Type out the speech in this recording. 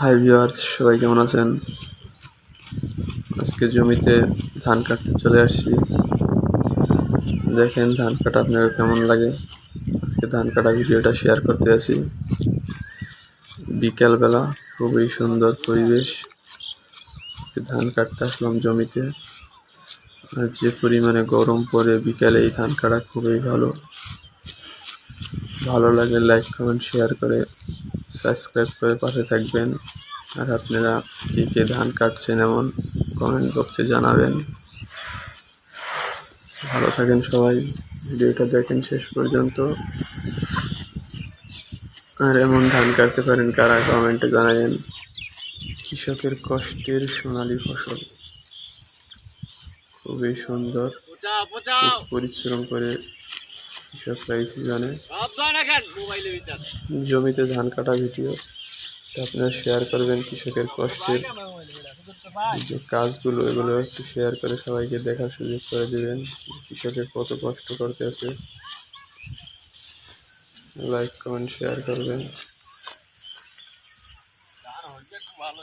Hi viewers সবাই কেমন আছেন? আজকে জমিতে ধান কাটতে চলে আসছি। দেখেন ধান কাটা আপনার কেমন লাগে? আজকে ধান কাটা ভিডিওটা শেয়ার করতে আছি বিকেলবেলা খুবই সুন্দর পরিবেশ। ধান কাটতে আসলাম জমিতে। আর যে পরিমাণে গরম পড়ে বিকেলে এই ধান কাটা খুবই ভালো। ভালো লাগে লাইক কমেন্ট শেয়ার করে। সাবস্ক্রাইব করে পাশে থাকবেন। আর আপনারা কে কে ধান কাটছেন এমন কমেন্ট বক্সে জানাবেন। ভালো থাকেন সবাই। ভিডিওটা দেখেন শেষ পর্যন্ত। আর এমন ধান কাটতে পারেন কারা কমেন্টে জানাবেন। কৃষকের কষ্টের সোনালী ফসল। খুবই সুন্দর। পরিশ্রম করে কৃষকরা এই সিজনে জমিতে ধান কাটা ভিডিও তা আপনারা শেয়ার করবেন কৃষকের কষ্টের। যে কাজগুলো এগুলো একটু শেয়ার করে সবাইকে দেখার সুযোগ করে দিবেন। কৃষকের কত কষ্ট করতে আছে। লাইক কমেন্ট শেয়ার করবেন। ভালো